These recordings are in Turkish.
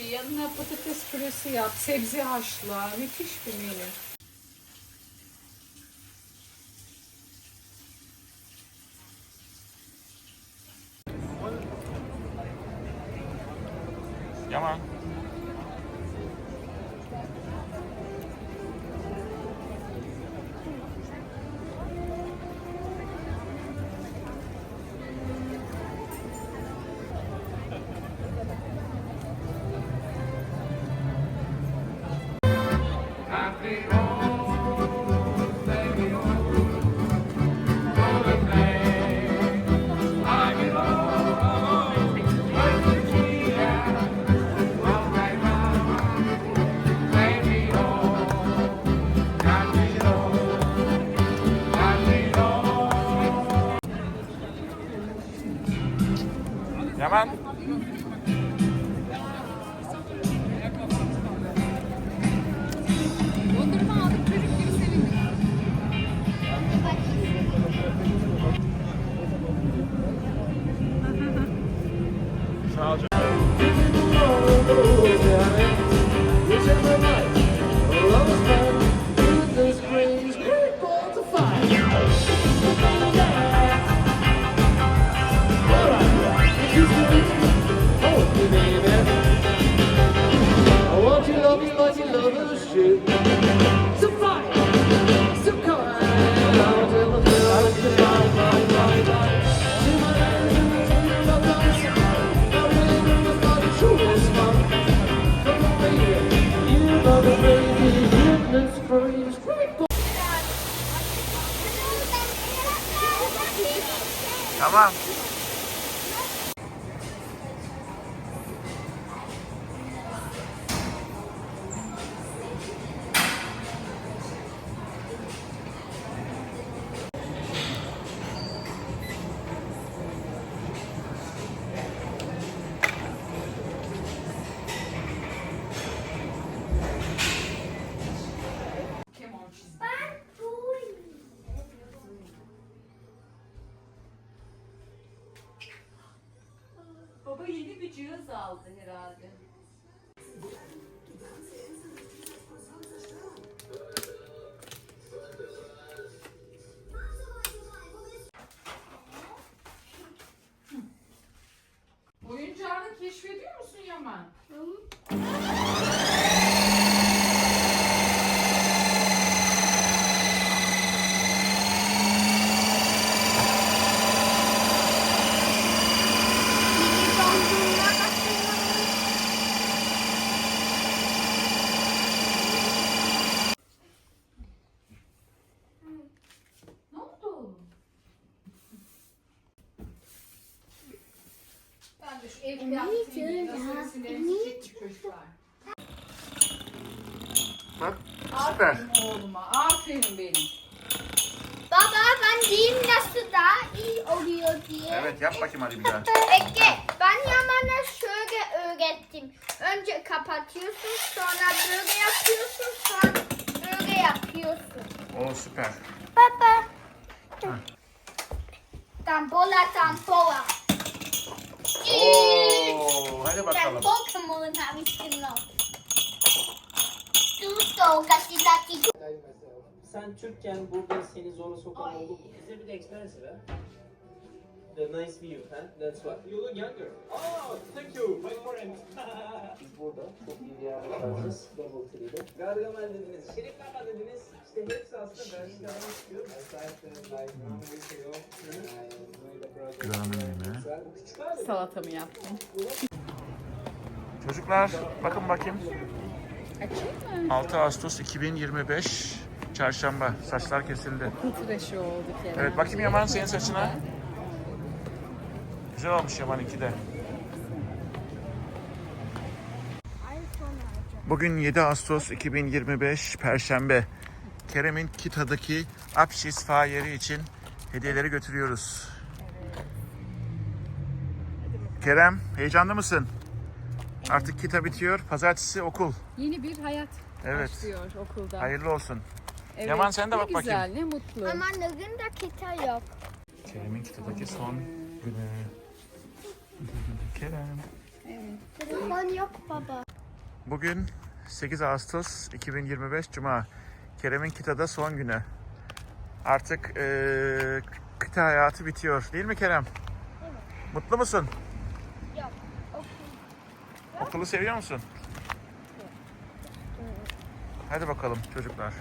sushi, yanına patates püresi yap, sebze haşla. Müthiş bir menü. Yaman. Yaman. technology. Tamam. Kemon Baba yeni bir cihaz aldı herhalde. Oyuncağını keşfediyor musun Yaman? Ne oldu? Ben de şu ev. Bak. Süper. Aferin oğluma. Aferin benim. Baba ben diyeyim nasıl daha iyi oluyor diye. Evet yap bakayım hadi bir daha. Peki ben Yaman'a şöyle öğrettim. Önce kapatıyorsun sonra böyle yapıyorsun sonra böyle yapıyorsun. Oo süper. Baba. Tampola tampola. Oo hadi bakalım. Pokemon demiştim lan. Tuto kaşidaki. Sen Türkken burada seni zora sokan oldu. Is it a bit expensive, eh? The nice view, huh? That's what. You look younger. Oh, thank you, my friend. Biz burada çok iyi bir yerde kalacağız. Double Tree'de. Gargamel dediniz, Şerif Baba dediniz. İşte hepsi aslında çıkıyor. Abi. Salatamı yaptım. Çocuklar bakın bakayım. Açayım mı? 6 Ağustos 2025 Çarşamba. Saçlar kesildi. Tıraşı oldu Kerem. Evet bakayım Yaman senin saçına. Güzel olmuş Yaman'ınki de. Bugün 7 Ağustos 2025 Perşembe. Kerem'in Kita'daki Apşis fayeri için hediyeleri götürüyoruz. Kerem heyecanlı mısın? Artık Kita bitiyor. Pazartesi okul. Yeni bir hayat Evet. başlıyor okulda. Hayırlı olsun. Evet, Yaman, sen de ne bak güzel, bakayım. ne mutlu. Ama neden de kita yok? Kerem'in Kita'daki son günü. Kerem. Telefon yok baba. Bugün 8 Ağustos 2025 Cuma. Kerem'in Kita'da son günü. Artık eee kıta hayatı bitiyor. Değil mi Kerem? Mutlu musun? Yok. Okulu seviyor musun? Hadi bakalım çocuklar.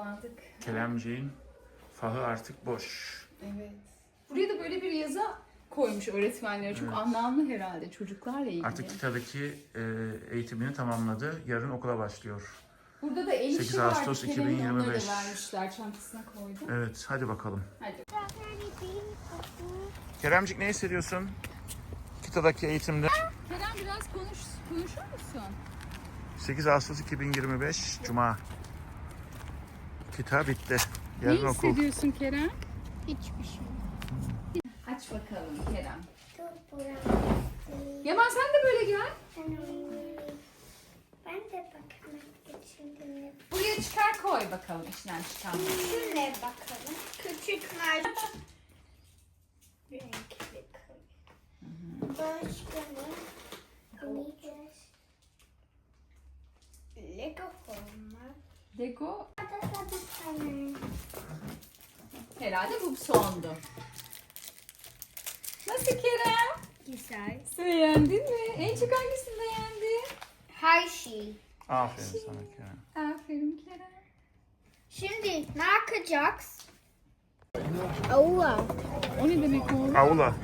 Duygulandık. Keremciğin fahı artık boş. Evet. Buraya da böyle bir yazı koymuş öğretmenlere. Çok Evet. anlamlı herhalde çocuklarla ilgili. Artık Kita'daki e, eğitimini tamamladı. Yarın okula başlıyor. Burada da el 8 işi vardı. Ağustos Kerem'in 2025. Onları da vermişler çantasına koydu. Evet hadi bakalım. Hadi. Keremcik ne hissediyorsun? Kita'daki eğitimde. Kerem biraz konuş, konuşur musun? 8 Ağustos 2025 Cuma. Kita bitti. Yarın ne okul. hissediyorsun Kerem? Hiçbir şey. Aç bakalım Kerem. Dur buraya. Yaman sen de böyle gel. Ben de bakmak için Buraya çıkar koy bakalım içinden çıkan. Şöyle bakalım. Küçükler. Renkli koy. Başka ne? Lego forma. Sana. herhalde bu sondu. Nasıl Kerem? Güzel. Beğendin mi? En çok hangisini beğendin? Her şey. Aferin sana Kerem. Aferin Kerem. Şimdi ne yapacağız? Allah. O ne demek oğlum? Aula.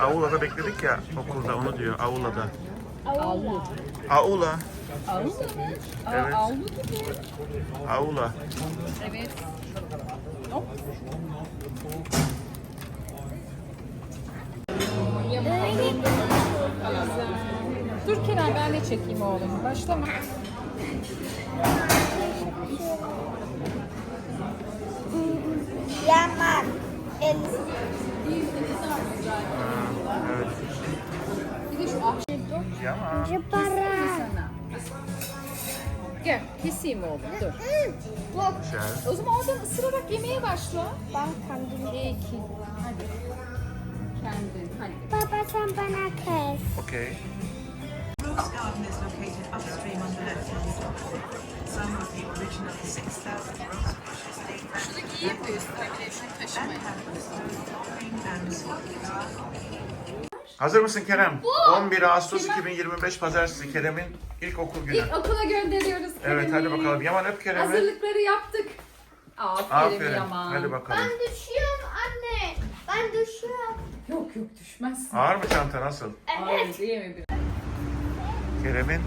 Aula'da bekledik ya okulda onu diyor. Aula'da. Avlu. Aula. Avlu mu? Aa, Evet. Avlu gibi. Aula. Evet. Hop. Dur Kerem ben de çekeyim oğlum. Başlama. Yaman. El. Evet. Bir de şu ahşap Yaman. Para. Gel keseyim oğlum dur. Bak. O zaman oradan ısırarak yemeye başla. ben kendim. Peki. Hadi. Kendin. Hadi. Baba sen bana kes. Okey. Brooks Garden is located upstream on the left-hand side. Some of the original 6,000 rose bushes date back Şunu giyeyim de üstüne bir de şunu taşımayın. and smoking Hazır mısın Kerem? 11 Ağustos 2025 Pazartesi Kerem'in ilk okul günü. İlk okula gönderiyoruz Evet hadi Kerem'i. bakalım. Yaman öp Kerem'i. Hazırlıkları yaptık. Aferin, Aferin. Yaman. Hadi bakalım. Ben düşüyorum anne. Ben düşüyorum. Yok yok düşmezsin. Ağır mı çanta nasıl? Ağır değil mi? bir- Kerem'in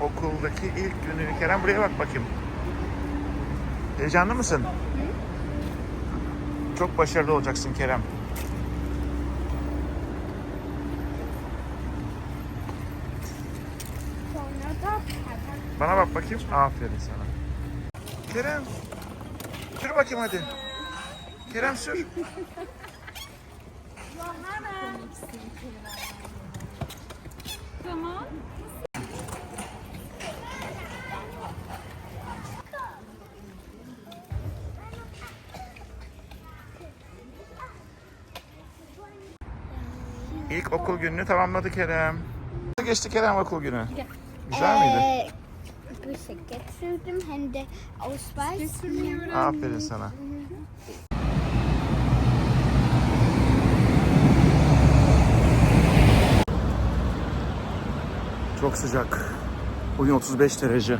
okuldaki ilk günü. Kerem buraya bak bakayım. Heyecanlı mısın? Çok başarılı olacaksın Kerem. Sonra da Bana bak bakayım. Aferin sana. Kerem. Sür bakayım hadi. Kerem sür. Tamam. İlk okul gününü tamamladı Kerem. Nasıl geçti Kerem okul günü? Güzel miydi? Bisiklet sürdüm hem de Ausweis. Aferin sana. Çok sıcak. Bugün 35 derece.